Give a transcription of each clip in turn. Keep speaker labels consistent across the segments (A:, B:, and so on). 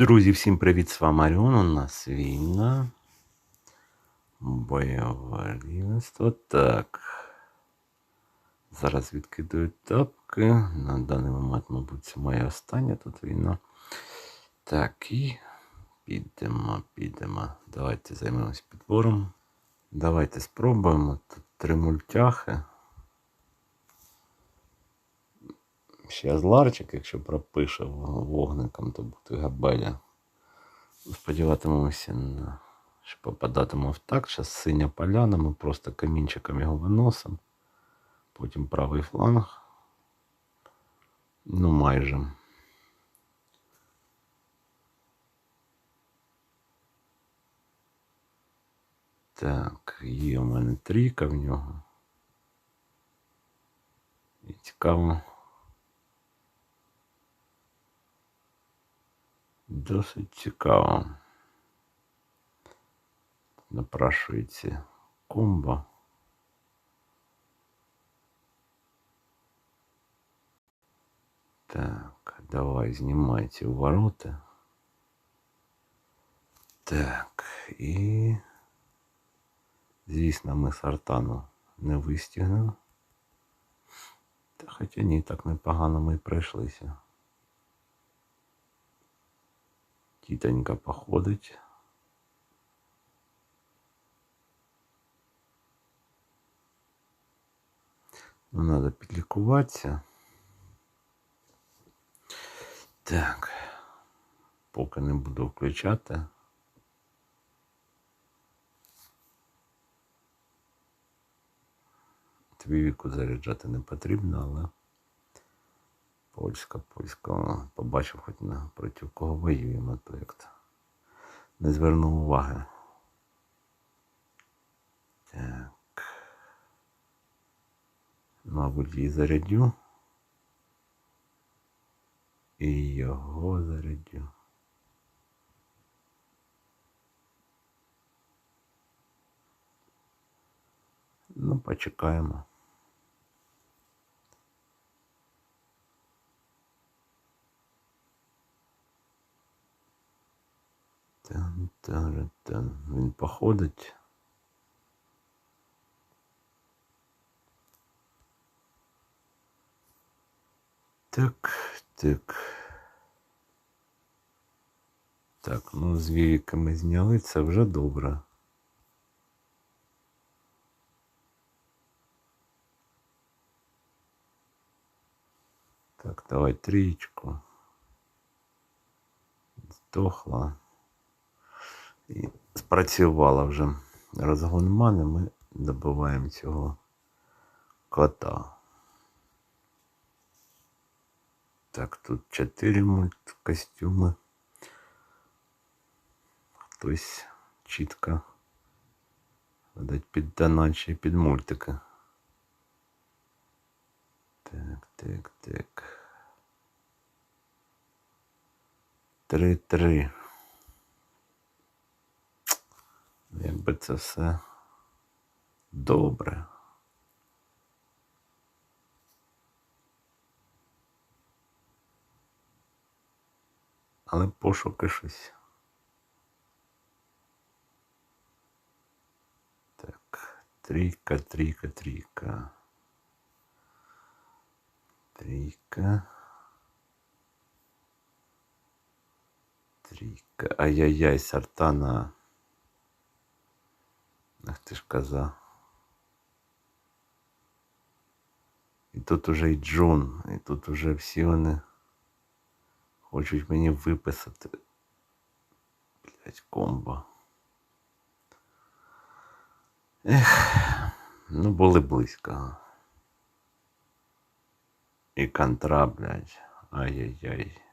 A: Друзі, всім привіт! З вами Аріон. У нас війна. Бойове рівенство. Так. Зараз відкидаю тапки. На даний момент, мабуть, це моя остання тут війна. Так, і підемо, підемо. Давайте займемось підбором. Давайте спробуємо. Тут три мультяхи. Ще зларчик, якщо пропише вогником, то буде габеля. Сподіватимемося, на- що попадатимемо в так. Зараз синя поляна, ми просто камінчиком його виносимо. Потім правий фланг. Ну, майже. Так, є у мене трійка в нього. І цікаво. Досить цікаво. Напрашується комбо. Так, давай знімай ці ворота. Так, і. Звісно, ми сартану не вистігнемо. Та хоча ні, так непогано ми пройшлися. Тітонька походить. Ну, надо підлікуватися. Так. Поки не буду включати. Тобі віку заряджати не потрібно, але польська, польська. Побачив хоч на проти кого воюємо, то як то не звернув уваги. Так. Мабуть, її зарядю. І його зарядю. Ну, почекаємо. Він походить. Так, так. Так, ну з віями зняли, це вже добре. Так, давай трієчку. Здохла. І спрацювала вже розгон мани, ми добиваємо цього кота. Так, тут чотири мульткостюми. Хтось чітко видать під доначі, під мультики. Так, так, так. Три-три. Якби це все добре. Але пошуки щось. Так, трійка, трійка, трійка. Трійка. Трійка. Ай-яй-яй, сартана. Ах ти ж коза. І тут уже і Джон, і тут уже всі вони хочуть мені виписати. Блять, комбо. Ех, ну були близько. І контра, блядь. Ай-яй-яй.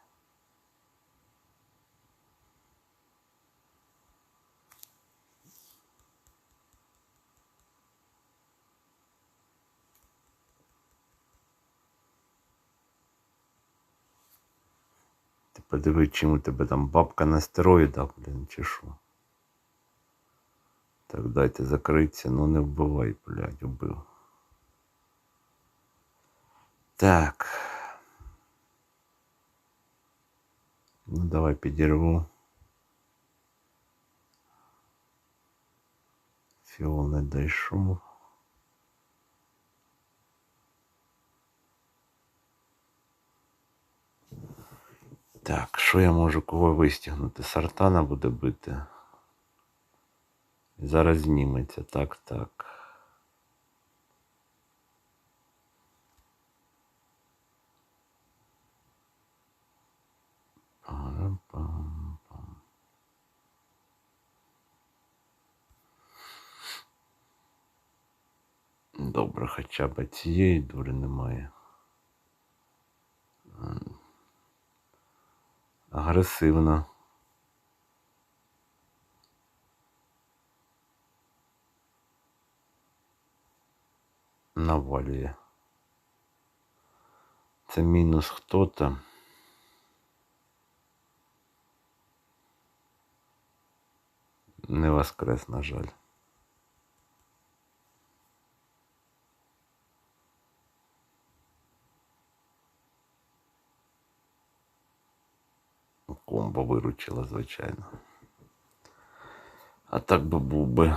A: Ти подиви, чим у тебе там бабка на стероїдах, блін, чи що. Так дайте закритися, ну не вбивай, блядь, убив. Так. Ну, давай підірву. Фіол не дійшов. Так, що я можу кого вистягнути? Сартана буде бити. Зараз зніметься. Так, так. Добре, хоча б цієї дури немає. Агресивно. Навалює. Це мінус хто-то. Не воскрес, на жаль. Комбо виручила, звичайно. А так би був би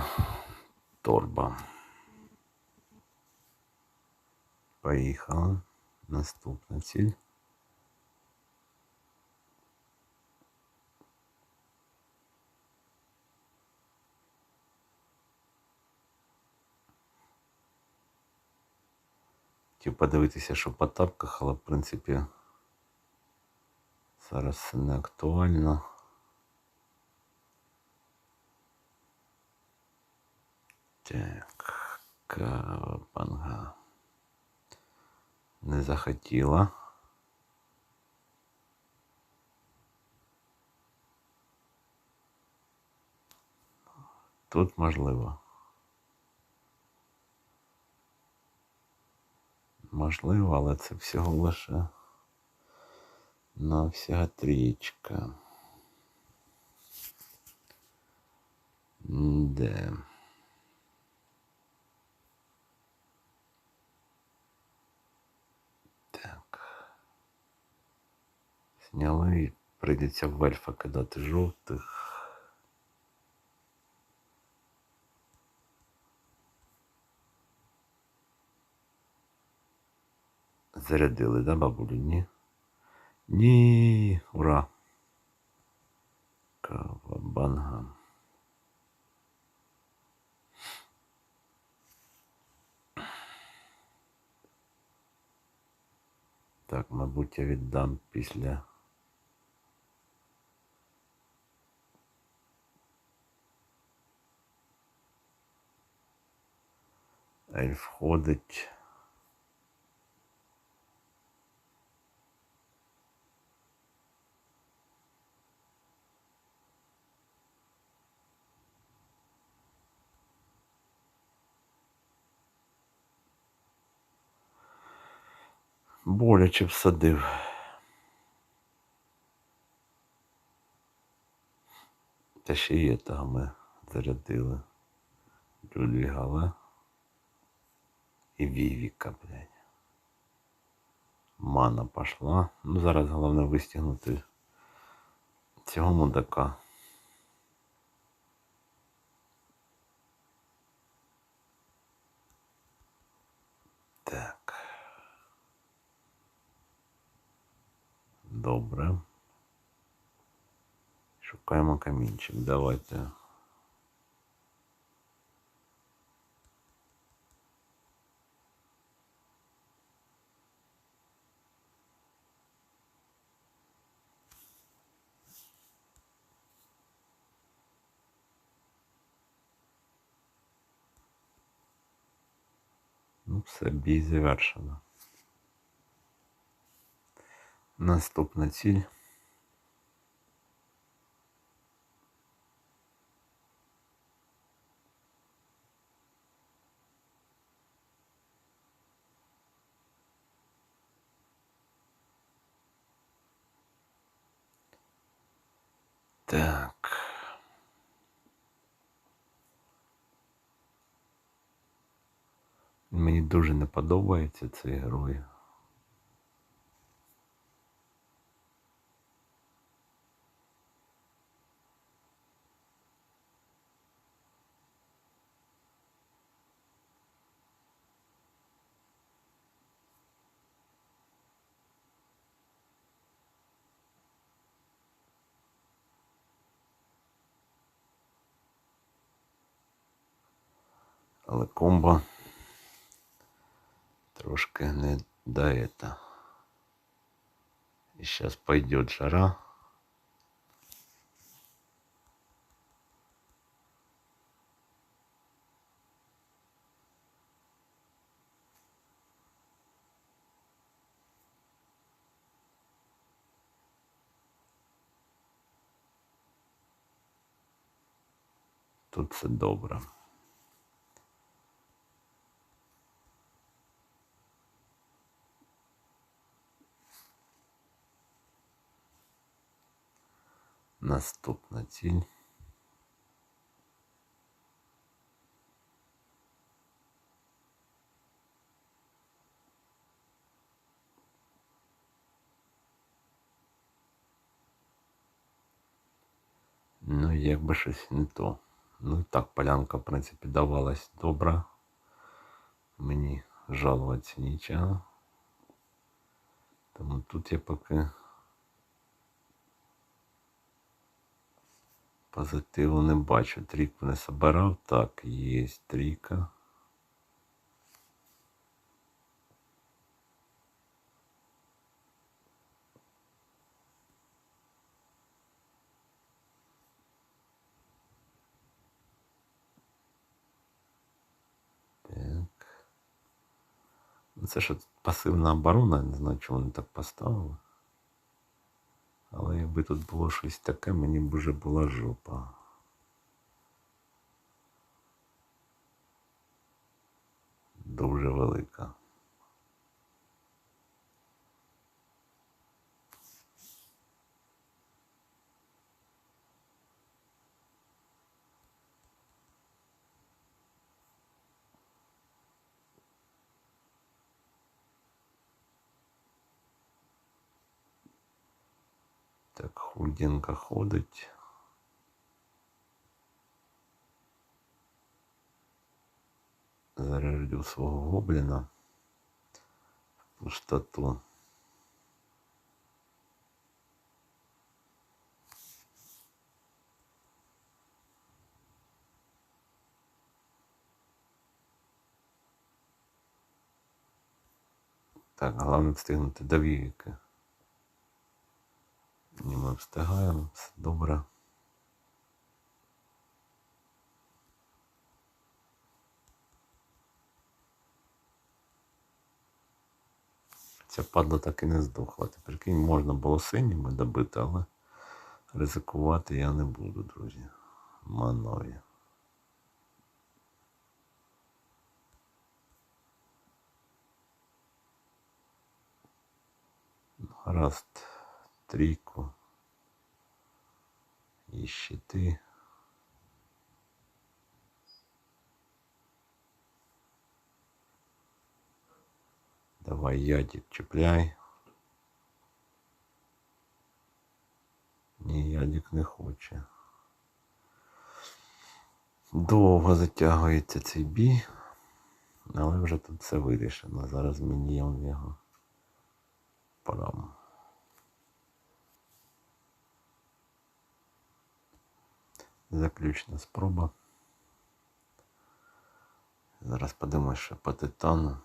A: торба. Поїхала. Наступна ціль. Хотів подивитися, що по тапках, але в принципі Зараз не актуально. Так, кавабанга. Не захотіла. Тут можливо. Можливо, але це всього лише на вся трічка. Де? Так. Сняли прийдеться в ельфа кидати жовтих. Зарядили, да, бабулю? Ні? Ні, ура. Кавабанга. Так, мабуть, я віддам після. Ельф ходить. Боляче всадив. Та ще є того ми зарядили. Людвігала. І Вівіка, блядь. Мана пошла. Ну зараз головне вистігнути цього мудака. Добре. Шукаємо камінчик. Давайте. Ну, все, бій завершено. Наступна ціль. Так. Мені дуже не подобається цей герой. Але комбо трошки не до это. И сейчас пойдет жара. Тут все добре. Наступна ціль. Ну, якби щось не то. Ну і так, полянка, в принципі, давалась добра. Мені жалуватися нічого. Тому тут я поки позитиву не бачу. Трійку не собирав. Так, є трійка. Так. Ну, Це от пасивна оборона, не знаю, чому вони так поставили. Але якби тут було щось таке, мені б вже була жопа. Дуже Так, худенько ходить. Заряджу свого гобліна в пустоту. Так, головне встигнути до віки. Ні, ми встигаємо, все добре. Ця падла так і не здохла. Кінь можна було синіми добити, але ризикувати я не буду, друзі. Манові. Гаразд, трійку. І щити. Давай, ядик, чіпляй. Ні, ядик не хоче. Довго затягується цей бій, але вже тут все вирішено. Зараз мені його прям. Заключна спроба. Зараз подивимось, що по титану.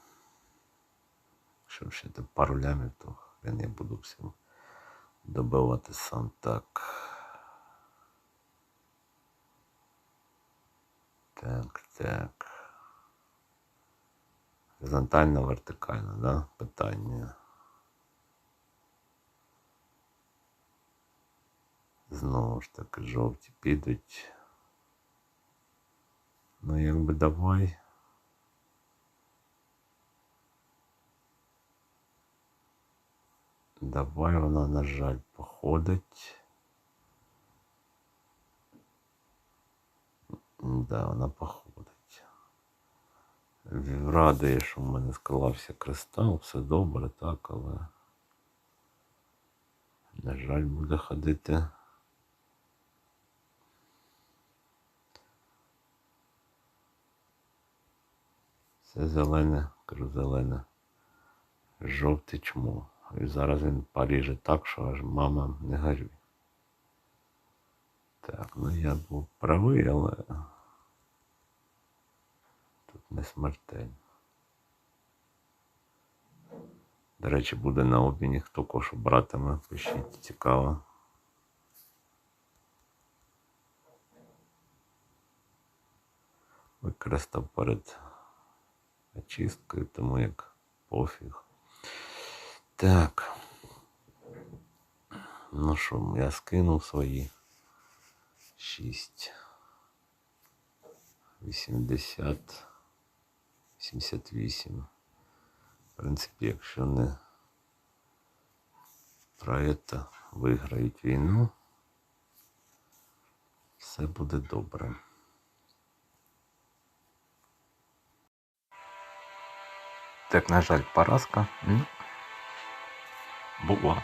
A: Якщо ще там пару лямів, то хрен я буду всім добивати сам так. Так, так. Горизонтально, вертикально, да? Питання. Знову ж таки жовті підуть. Ну якби давай. Давай вона, на жаль, походить. Да, вона походить. Радує, що в мене склався кристал, все добре, так, але, на жаль, буде ходити. Це зелене, кажу зелене. Жовте чмо. І зараз він поріже так, що аж мама не горюй. Так, ну я був правий, але тут не смертельно. До речі, буде на обміні, хто кошу братиме, пишіть, цікаво. Використав перед очисткою, тому як пофіг. Так. Ну що, я скинув свої 6. 80. 78. В принципі, якщо не про це виграють війну, все буде добре. Так, на жаль, поразка. Була.